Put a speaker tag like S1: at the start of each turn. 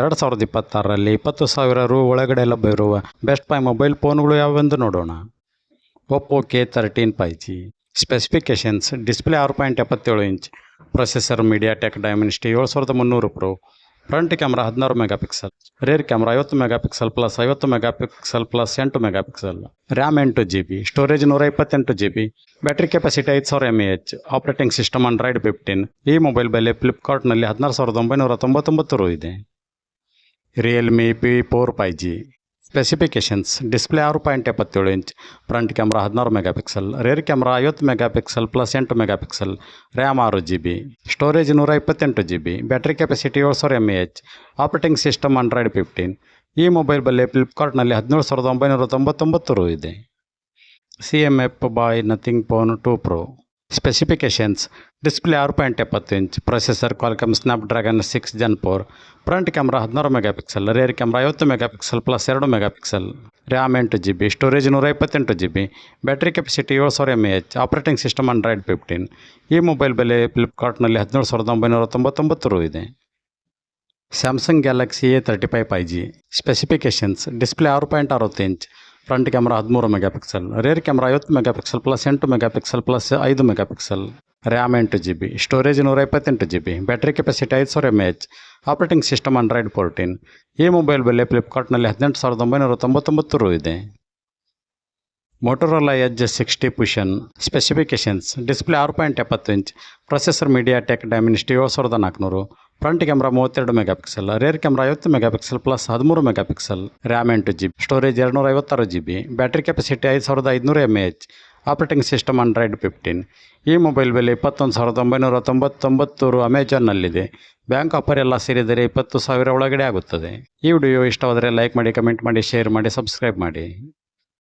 S1: ಎರಡು ಸಾವಿರದ ಇಪ್ಪತ್ತಾರರಲ್ಲಿ ಇಪ್ಪತ್ತು ಸಾವಿರ ರು ಒಳಗಡೆ ಲಭ್ಯವಿರುವ ಬೆಸ್ಟ್ ಬೈ ಮೊಬೈಲ್ ಫೋನ್ಗಳು ಯಾವುವೆಂದು ನೋಡೋಣ. Oppo K thirteen five G specifications display ಆರು ಪಾಯಿಂಟ್ ಎಪ್ಪತ್ತೇಳು inch processor MediaTek Dimensity ಏಳು ಸಾವಿರದ ಮುನ್ನೂರು ಪ್ರೋ ಫ್ರಂಟ್ ಕ್ಯಾಮ್ರಾ ಹದಿನಾರು ಮೆಗಾ ಪಿಕ್ಸೆಲ್ ರೇರ್ ಕ್ಯಾಮ್ರಾ ಐವತ್ತು ಮೆಗಾ ಪ್ಲಸ್ ಐವತ್ತು ಮೆಗಾ ಪಿಕ್ಸೆಲ್ ಪ್ಲಸ್ ಎಂಟು ಮೆಗಾ ಪಿಕ್ಸೆಲ್ ರ್ಯಾಮ್ ಎಂಟು ಜಿ ಬಿ ಸ್ಟೋರೇಜ್ ನೂರ ಇಪ್ಪತ್ತೆಂಟು ಜಿ ಬಿ ಬ್ಯಾಟ್ರಿ ಕೆಪಾಸಿಟಿ ಐದು ಸಾವಿರ m A h operating system Android fifteen ಈ ಮೊಬೈಲ್ ಬೆಲೆ ಫ್ಲಿಪ್ಕಾರ್ಟ್ನಲ್ಲಿ ಹದಿನಾರು ಸಾವಿರದ ಒಂಬೈನೂರ ತೊಂಬತ್ತೊಂಬತ್ತು ರು ಇದೆ. Realme P four five G specifications display ಆರು ಪಾಯಿಂಟ್ ಎಪ್ಪತ್ತೇಳು ಇಂಚ್ ಫ್ರಂಟ್ ಕ್ಯಾಮ್ರಾ ಹದಿನಾರು ಮೆಗಾ ಪಿಕ್ಸೆಲ್ ರೇರ್ ಕ್ಯಾಮ್ರಾ ಐವತ್ತು ಮೆಗಾ ಪಿಕ್ಸಲ್ ಪ್ಲಸ್ ಎಂಟು ಮೆಗಾ ಪಿಕ್ಸಲ್ ರ್ಯಾಮ್ ಆರು ಜಿ ಬಿ ಸ್ಟೋರೇಜ್ ನೂರ ಇಪ್ಪತ್ತೆಂಟು ಜಿ ಬಿ ಬ್ಯಾಟ್ರಿ ಕೆಪಾಸಿಟಿ ಏಳು ಸಾವಿರ m A h operating system Android fifteen ಈ ಮೊಬೈಲ್ ಬಲ್ಲೇ ಫ್ಲಿಪ್ಕಾರ್ಟ್ನಲ್ಲಿ ಹದಿನೇಳು ಸಾವಿರದ ಒಂಬೈನೂರ ತೊಂಬತ್ತೊಂಬತ್ತು ರು ಇದೆ. C M F by Nothing phone two pro specifications display ಆರು ಪಾಯಿಂಟ್ ಎಪ್ಪತ್ತು inch processor Qualcomm Snapdragon six gen four front camera ಹದಿನಾರು ಮೆಗಾ ಪಿಕ್ಸೆಲ್ ರೇರ್ ಕ್ಯಾಮ್ರಾ ಐವತ್ತು ಮೆಗಾ ಪಿಕ್ಸೆಲ್ ಪ್ಲಸ್ ಎರಡು ಮೆಗಾ ಪಿಕ್ಸೆಲ್ ರ್ಯಾಮ್ ಎಂಟು ಜಿ ಬಿ ಸ್ಟೋರೇಜ್ ನೂರ ಇಪ್ಪತ್ತೆಂಟು G B battery capacity ಏಳು ಸಾವಿರ m A h operating system Android fifteen ಈ mobile ಬೆಲೆ ಫ್ಲಿಪ್ಕಾರ್ಟ್ನಲ್ಲಿ ಹದಿನೇಳು ಸಾವಿರದ ಒಂಬೈನೂರ ತೊಂಬತ್ತೊಂಬತ್ತು ರು ಇದೆ. Samsung Galaxy A thirty five five G specifications display ಆರು ಪಾಯಿಂಟ್ ಅರವತ್ತು ಇಂಚ್ ಫ್ರಂಟ್ ಕ್ಯಾಮ್ರಾ ಹದಿಮೂರು ಮೆಗಾ ಪಿಕ್ಸೆಲ್ ರೇರ್ ಕ್ಯಾಮ್ರಾ ಐವತ್ತು ಮೆಗಾ ಪಿಕ್ಸೆಲ್ ಪ್ಲಸ್ ಎಂಟು ಮೆಗಾ ಪಿಕ್ಸೆಲ್ ಪ್ಲಸ್ ಐದು ಮೆಗಾ ಪಿಕ್ಸೆಲ್ ರ್ಯಾಮ್ ಎಂಟು ಜಿ ಬಿ ಸ್ಟೋರೇಜ್ ನೂರ ಇಪ್ಪತ್ತೆಂಟು ಜಿ ಬಿ ಬ್ಯಾಟ್ರಿ ಕೆಪಾಸಿಟಿ ಐದು ಸಾವಿರ M H operating system Android fourteen ಈ ಮೊಬೈಲ್ ಬೆಲೆ ಫ್ಲಿಪ್ಕಾರ್ಟ್ನಲ್ಲಿ ಹದಿನೆಂಟು ಸಾವಿರದ ಒಂಬೈನೂರ ತೊಂಬತ್ತೊಂಬತ್ತು ರು ಇದೆ. Motorola Edge sixty fusion specifications display ಆರು ಪಾಯಿಂಟ್ ಎಪ್ಪತ್ತು inch processor MediaTek Dimensity ಏಳು ಸಾವಿರದ ನಾಲ್ಕುನೂರು ಫ್ರಂಟ್ ಕ್ಯಾಮ್ರಾ ಮೂವತ್ತೆರಡು ಮೆಗಾ ಪಿಕ್ಸೆಲ್ ರೇರ್ ಕ್ಯಾಮ್ರಾ ಐವತ್ತು ಮೆಗಾ ಪಿಕ್ಸೆಲ್ ಪ್ಲಸ್ ಹದಿಮೂರು ಮೆಗಾ ಪಿಕ್ಸೆಲ್ ರ್ಯಾಮ್ ಎಂಟು ಜಿ ಬಿ ಸ್ಟೋರೇಜ್ ಎರಡುನೂರ ಐವತ್ತಾರು ಜಿ ಬಿ ಬ್ಯಾಟ್ರಿ ಕೆಪಾಸಿಟಿ ಐದು ಸಾವಿರದ ಐದುನೂರು M H operating system Android fifteen ಈ ಮೊಬೈಲ್ ಬೆಲೆ ಇಪ್ಪತ್ತೊಂದು ಸಾವಿರದ ಒಂಬೈನೂರ ತೊಂಬತ್ತೊಂಬತ್ತು ರು ಅಮೆಜಾನ್ನಲ್ಲಿದೆ ಬ್ಯಾಂಕ್ ಆಫರ್ ಎಲ್ಲ ಸೇರಿದರೆ ಇಪ್ಪತ್ತು ಸಾವಿರ ಒಳಗಡೆ ಆಗುತ್ತದೆ. ಈ ವಿಡಿಯೋ ಇಷ್ಟವಾದರೆ ಲೈಕ್ ಮಾಡಿ ಕಮೆಂಟ್ ಮಾಡಿ ಶೇರ್ ಮಾಡಿ ಸಬ್ಸ್ಕ್ರೈಬ್ ಮಾಡಿ.